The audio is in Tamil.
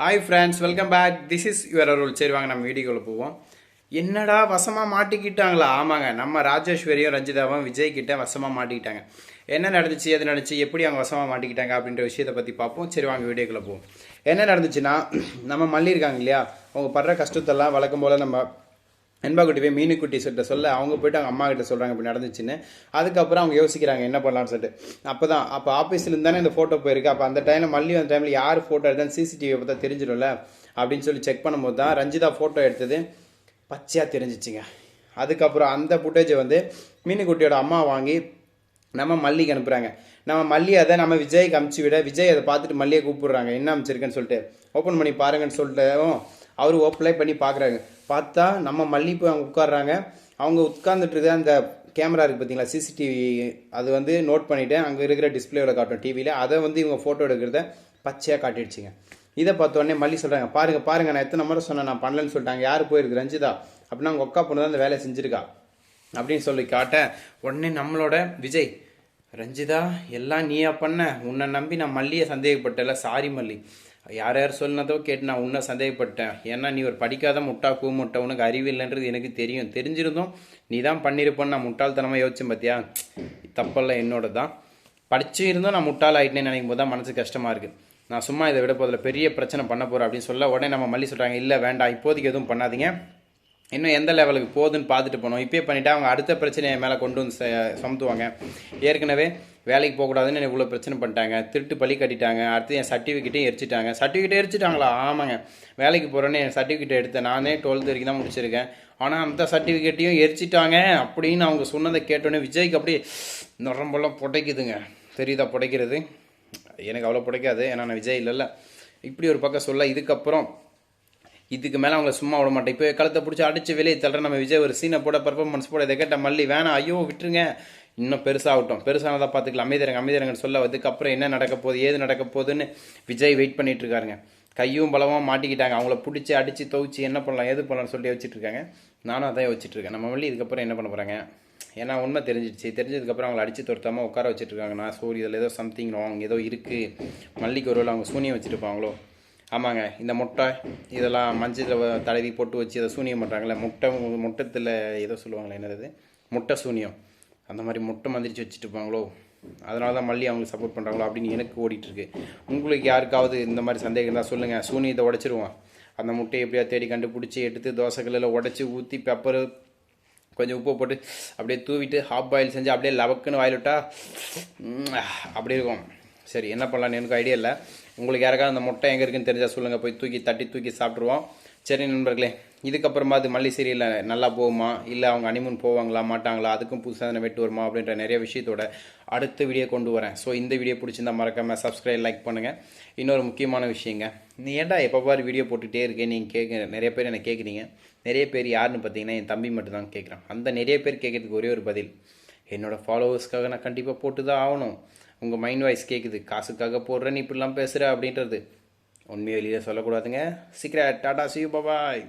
Hi friends welcome back this is your Arul சரி வாங்க நம்ம வீடியோக்குள்ளே போவோம். என்னடா வசமாக மாட்டிக்கிட்டாங்களா? ஆமாங்க நம்ம ராஜேஸ்வரியும் ரஞ்சிதாவும் விஜய் கிட்ட வசமாக மாட்டிக்கிட்டாங்க. என்ன நடந்துச்சு எது நடந்துச்சு எப்படி அவங்க வசமாக மாட்டிக்கிட்டாங்க அப்படின்ற விஷயத்தை பற்றி பார்ப்போம். சரி வாங்க வீடியோக்குள்ளே போவோம். என்ன நடந்துச்சுன்னா நம்ம மல்லி இருக்காங்க இல்லையா? அவங்க படுற கஷ்டத்தெல்லாம் வழக்கம் போல் நம்ம வெண்பாக்குட்டி போய் மீனுக்குட்டி சொல்லிட்ட சொல்ல அவங்க போயிட்டு அவங்க அம்மா கிட்ட சொல்கிறாங்க இப்படி நடந்துச்சுன்னு. அதுக்கப்புறம் அவங்க யோசிக்கிறாங்க என்ன பண்ணலாம்னு சொல்லிட்டு. அப்போ தான் அப்போ ஆஃபீஸ்லேருந்து தானே இந்த ஃபோட்டோ போயிருக்கு. அப்போ அந்த டைமில் மல்லி அந்த டைமில் யார் ஃபோட்டோ எடுத்தாலும் சிசிடிவி பார்த்தா தெரிஞ்சிடும்ல அப்படின்னு சொல்லி செக் பண்ணும்போது தான் ரஞ்சிதா ஃபோட்டோ எடுத்தது பச்சையாக தெரிஞ்சிச்சுங்க. அதுக்கப்புறம் அந்த ஃபுட்டேஜை வந்து மீனுக்குட்டியோட அம்மா வாங்கி நம்ம மல்லிக்கு அனுப்புகிறாங்க நம்ம மல்லி அதை நம்ம விஜய்க்கு அமுச்சு விட விஜய் அதை பார்த்துட்டு மல்லியை கூப்பிடுறாங்க. என்ன அமைச்சிருக்குன்னு சொல்லிட்டு. ஓப்பன் பண்ணி பாருங்கன்னு சொல்லிட்டு அவர் ஓப்பனை பண்ணி பார்க்குறாங்க பார்த்தா நம்ம மல்லி போய் அவங்க உட்காடுறாங்க அவங்க உட்கார்ந்துட்டு அந்த கேமரா இருக்குது பார்த்தீங்களா சிசிடிவி அது வந்து நோட் பண்ணிவிட்டு அங்கே இருக்கிற டிஸ்பிளேவில் காட்டும் டிவியில் அதை வந்து இவங்க ஃபோட்டோ எடுக்கிறத பச்சையாக காட்டிடுச்சிங்க. இதை பார்த்த உடனே மல்லி சொல்கிறாங்க பாருங்க பாருங்க நான் எத்தனை முறை சொன்னேன் நான் பண்ணலன்னு சொல்லிட்டாங்க. யார் போயிருக்கு? ரஞ்சிதா. அப்படின்னா அவங்க ஒக்கா பொண்ணு தான் அந்த வேலை செஞ்சுருக்கா. அப்படின்னு சொல்லி காட்ட உடனே நம்மளோட விஜய் ரஞ்சிதா எல்லாம் நீயா பண்ண? உன்னை நம்பி நான் மல்லியை சந்தேகப்பட்டல சாரி மல்லி. யார் யார் சொன்னதோ கேட்டு நான் உன்னை சந்தேகப்பட்டேன். ஏன்னா நீ ஒரு படிக்காத முட்டா கூ முட்டை உனக்கு அறிவு இல்லைன்றது எனக்கு தெரியும். தெரிஞ்சிருந்தோம் நீ தான் பண்ணியிருப்போன்னு நான் முட்டாள்தனமாக யோசிச்சேன் பார்த்தியா தப்பெல்லாம் என்னோட தான் படிச்சு இருந்தும் நான் முட்டாள் ஆகிட்டேன்னு நினைக்கும் போது தான் மனசு கஷ்டமாக இருக்குது நான் சும்மா இதை விட போதில் பெரிய பிரச்சனை பண்ண போகிறேன் அப்படின்னு சொல்ல உடனே நம்ம மல்லி சொல்கிறாங்க இல்லை வேண்டாம். இப்போதைக்கு எதுவும் பண்ணாதீங்க. இன்னும் எந்த லெவலுக்கு போகுதுன்னு பார்த்துட்டு போனோம். இப்பயே பண்ணிவிட்டு அவங்க அடுத்த பிரச்சனையை மேலே கொண்டு வந்து ச- சுமத்துவாங்க. ஏற்கனவே வேலைக்கு போகக்கூடாதுன்னு இவ்வளோ பிரச்சனை பண்ணிட்டாங்க. திருட்டு பழி கட்டிட்டாங்க. அடுத்து என் சர்டிஃபிகேட்டையும் எரிச்சிட்டாங்க. சர்டிஃபிகேட் எரிச்சிட்டாங்களா? ஆமாங்க. வேலைக்கு போகிறேன்னு என் சர்டிஃபிகேட் எடுத்தேன். நானே டுவெல்த் வரைக்கும் தான் முடிச்சிருக்கேன். ஆனால் அந்த சர்டிஃபிகேட்டையும் எரிச்சிட்டாங்க. அப்படின்னு அவங்க சொன்னதை கேட்டோன்னே விஜய்க்கு அப்படியே நுரம்பெல்லாம் புடைக்குதுங்க. தெரியுதா புடைக்கிறது? எனக்கு அவ்வளோ பிடிக்காது. ஏன்னா நான் விஜய் இல்லைல்ல. இப்படி ஒரு பக்கம் சொல்ல. இதுக்கப்புறம் இதுக்கு மேலே அவங்கள சும்மா விட மாட்டேன். இப்போ கழுத்தை பிடிச்சி அடிச்சு வெளியே தள்ளுற நம்ம விஜய் ஒரு சீனை போட பர்ஃபார்மன்ஸ் போட இதை கேட்ட மல்லி வேணாம் ஐயோ விட்டுருங்க. இன்னும் பெருசாகட்டும். பெருசானதாக பார்த்துக்கலாம். அமைதிரங்க அமைதிரங்கன்னு சொல்ல அதுக்கப்புறம் என்ன நடக்க போகுது ஏது நடக்க போகுதுன்னு விஜய் வெயிட் பண்ணிட்டு இருக்காருங்க. கையும் பலமாக மாட்டிக்கிட்டாங்க. அவங்கள பிடிச்சி அடித்து துவைச்சி என்ன பண்ணலாம் எது பண்ணலாம்னு சொல்லி வச்சுட்டு இருக்காங்க. நானும் அதான் யோசிச்சுட்டு இருக்கேன். நம்ம மல்லி இதுக்கப்புறம் என்ன பண்ண போகிறாங்க ஏன்னா உண்மை தெரிஞ்சிடுச்சு. தெரிஞ்சதுக்கப்புறம் அவங்கள அடித்து துரத்தாமல் உட்கார வச்சுட்டு இருக்காங்க. நான் சோரி இதில் ஏதோ சம்திங் ராங் ஏதோ இருக்குது மல்லிக்கு ஒரு அவங்க சூனியம் வச்சுருப்பாங்களோ? ஆமாங்க இந்த முட்டை இதெல்லாம் மஞ்சள் தடவி போட்டு வச்சு அதை சூனியம் பண்ணுறாங்களே முட்டை முட்டத்தில் ஏதோ சொல்லுவாங்களே என்னது? முட்டை சூனியம். அந்த மாதிரி முட்டை மந்திரிச்சு வச்சுட்டு இருப்பாங்களோ? அதனால தான் மல்லி அவங்களுக்கு சப்போர்ட் பண்ணுறாங்களோ அப்படின்னு எனக்கு ஓடிட்டுருக்கு. உங்களுக்கு யாருக்காவது இந்த மாதிரி சந்தேகம் இருந்தால் சொல்லுங்கள் சூனியத்தை உடச்சிருவோம். அந்த முட்டையை எப்படியா தேடி கண்டுபிடிச்சி எடுத்து தோசைகளில் உடச்சி ஊற்றி பெப்பர் கொஞ்சம் உப்பு போட்டு அப்படியே தூவிட்டு ஹாஃப் பாயில் செஞ்சு அப்படியே லவக்குன்னு வாயில் விட்டா அப்படி இருக்கும். சரி என்ன பண்ணலான்னு எனக்கு ஐடியா இல்லை. உங்களுக்கு யாருக்காவது அந்த முட்டை எங்கே இருக்குன்னு தெரிஞ்சால் சொல்லுங்கள் போய் தூக்கி தட்டி தூக்கி சாப்பிட்ருவோம் சரி நண்பர்களே இதுக்கப்புறமா அது மல்லி சீரியலில் நல்லா போகுமா? இல்லை அவங்க அனிமூன் போவாங்களா மாட்டாங்களா? அதுக்கும் புதுசாக வெட்டு வருமா? அப்படின்ற நிறைய விஷயத்தோட அடுத்த வீடியோ கொண்டு வரேன். ஸோ இந்த வீடியோ பிடிச்சிருந்தா மறக்காமல் சப்ஸ்கிரைப் லைக் பண்ணுங்கள் இன்னொரு முக்கியமான விஷயங்க. நீ ஏன்டா எப்போ பாரு வீடியோ போட்டுகிட்டே இருக்கேன் நீங்கள் கேட்க நிறைய பேர் என்ன கேட்குறீங்க நிறைய பேர் யாருன்னு பார்த்தீங்கன்னா என் தம்பி மட்டும் தான் கேட்குறான் அந்த நிறைய பேர் கேட்குறதுக்கு ஒரே ஒரு பதில் என்னோடய ஃபாலோவர்ஸ்க்காக நான் கண்டிப்பாக போட்டு தான் ஆகணும். உங்கள் மைண்ட் வாய்ஸ் கேட்குது காசுக்காக போடுற நீ இப்படிலாம் பேசுகிற அப்படின்றது. உண்மையை வெளியே சொல்லக்கூடாதுங்க. சீக்கிரம் டாடா சியூ பாபாய்